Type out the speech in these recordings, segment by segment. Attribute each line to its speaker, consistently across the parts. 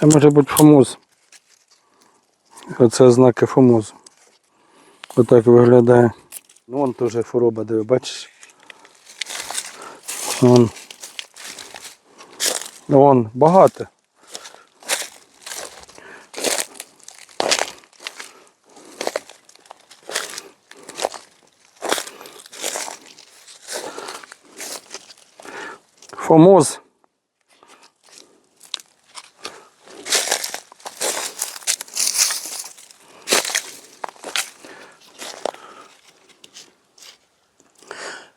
Speaker 1: Це може бути фомоз. Оце ознаки фомозу. Отак виглядає. Ну вон теж хвороба, диви, бачиш? Вон. Вон, багато. Фомоз.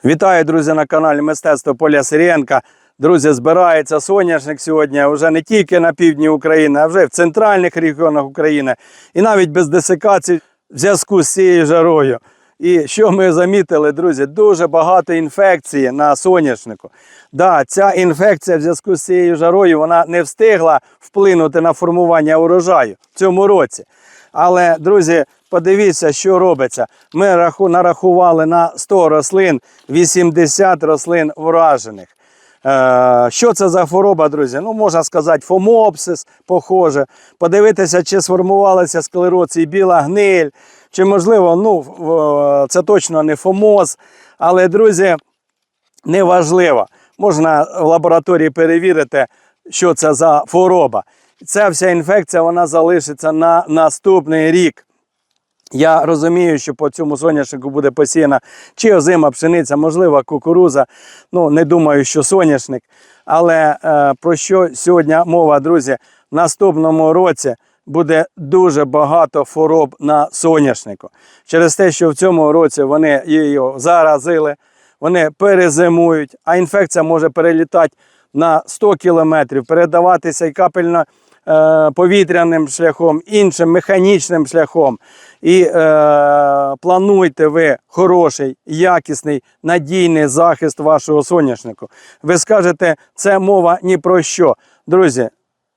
Speaker 1: Вітаю, друзі, на каналі Мистецтво Поля Сирієнка. Друзі, збирається соняшник сьогодні вже не тільки на півдні України, а вже в центральних регіонах України. І навіть без десикацій в зв'язку з цією жарою. І що ми замітили, друзі, дуже багато інфекції на соняшнику. Да, ця інфекція в зв'язку з цією жарою вона не встигла вплинути на формування урожаю в цьому році. Але, друзі, подивіться, що робиться. Ми нарахували на 100 рослин 80 рослин вражених. Е, що це за хвороба, друзі? Ну, можна сказати, фомопсис, похоже. Подивитися, чи сформувалася склероз і біла гниль, чи можливо, ну, це точно не фомоз. Але, друзі, неважливо. Можна в лабораторії перевірити, що це за хвороба. Ця вся інфекція вона залишиться на наступний рік. Я розумію, що по цьому соняшнику буде посіяна чи озима пшениця, можливо, кукуруза. Ну, не думаю, що соняшник. Але е, про що сьогодні мова, друзі? В наступному році буде дуже багато хвороб на соняшнику. Через те, що в цьому році вони її заразили, вони перезимують, а інфекція може перелітати на 100 кілометрів, передаватися і капельно е, повітряним шляхом, іншим механічним шляхом. І е, плануйте ви хороший, якісний, надійний захист вашого соняшнику. Ви скажете, це мова ні про що. Друзі,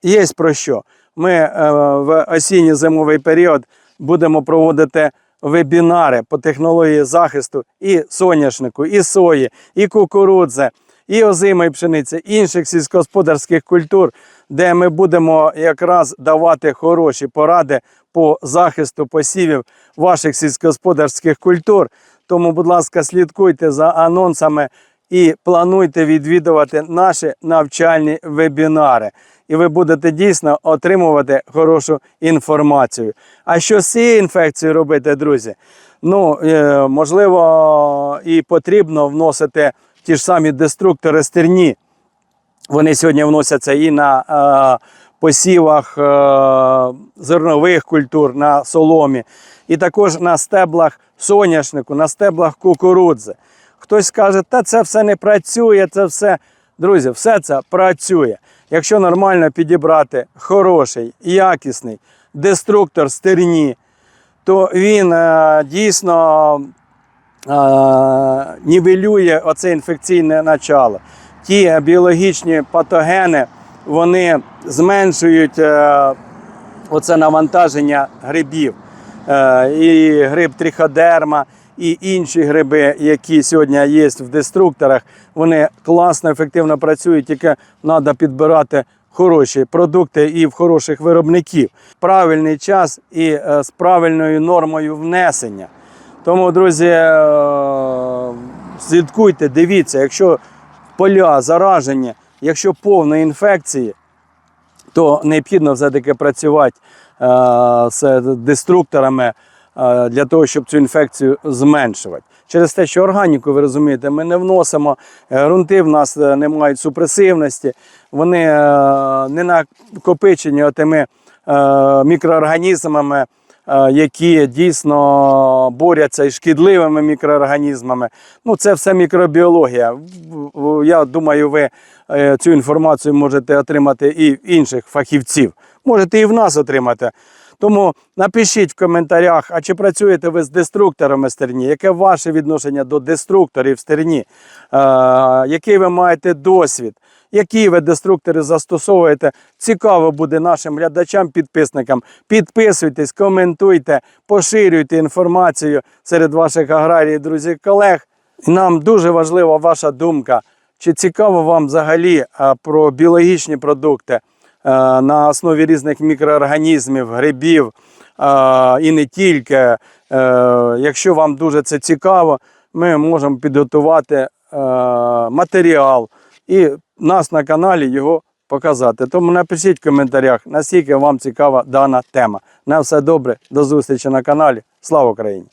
Speaker 1: є про що. Ми е, в осінньо-зимовий період будемо проводити вебінари по технології захисту і соняшнику, і сої, і кукурудзи, і озимої пшениці, інших сільськогосподарських культур, де ми будемо якраз давати хороші поради по захисту посівів ваших сільськогосподарських культур. Тому, будь ласка, слідкуйте за анонсами і плануйте відвідувати наші навчальні вебінари. І ви будете дійсно отримувати хорошу інформацію. А що з цією інфекцією робити, друзі? Ну, е, можливо, і потрібно вносити ті ж самі деструктори стерні. Вони сьогодні вносяться і на е, посівах е, зернових культур, на соломі, і також на стеблах соняшнику, на стеблах кукурудзи. Хтось каже, та це все не працює, це все. Друзі, все це працює. Якщо нормально підібрати хороший, якісний деструктор стерні, то він е, дійсно е, нівелює оце інфекційне начало. Ті біологічні патогени вони зменшують е, оце навантаження грибів. Е, і гриб триходерма, і інші гриби, які сьогодні є в деструкторах, вони класно, ефективно працюють, тільки треба підбирати хороші продукти і в хороших виробників. Правильний час і е, з правильною нормою внесення. Тому, друзі, слідкуйте, дивіться, якщо поля заражені, якщо повно інфекції, то необхідно все-таки працювати е, з деструкторами е, для того, щоб цю інфекцію зменшувати. Через те, що органіку, ви розумієте, ми не вносимо, е, ґрунти в нас е, не мають супресивності, вони е, не накопичені отими е, мікроорганізмами, е, які дійсно борються із шкідливими мікроорганізмами. Ну, це все мікробіологія. Я думаю, ви е, цю інформацію можете отримати і в інших фахівців. Можете і в нас отримати. Тому напишіть в коментарях, а чи працюєте ви з деструкторами стерні? Яке ваше відношення до деструкторів стерні? Е, який ви маєте досвід? Які ви деструктори застосовуєте? Цікаво буде нашим глядачам, підписникам. Підписуйтесь, коментуйте, поширюйте інформацію серед ваших аграріїв, друзів, колег. Нам дуже важлива ваша думка. Чи цікаво вам взагалі про біологічні продукти, на основі різних мікроорганізмів, грибів і не тільки. Е, Якщо вам дуже це цікаво, ми можемо підготувати е, матеріал і нас на каналі його показати. Тому напишіть в коментарях, наскільки вам цікава дана тема. На все добре, до зустрічі на каналі. Слава Україні!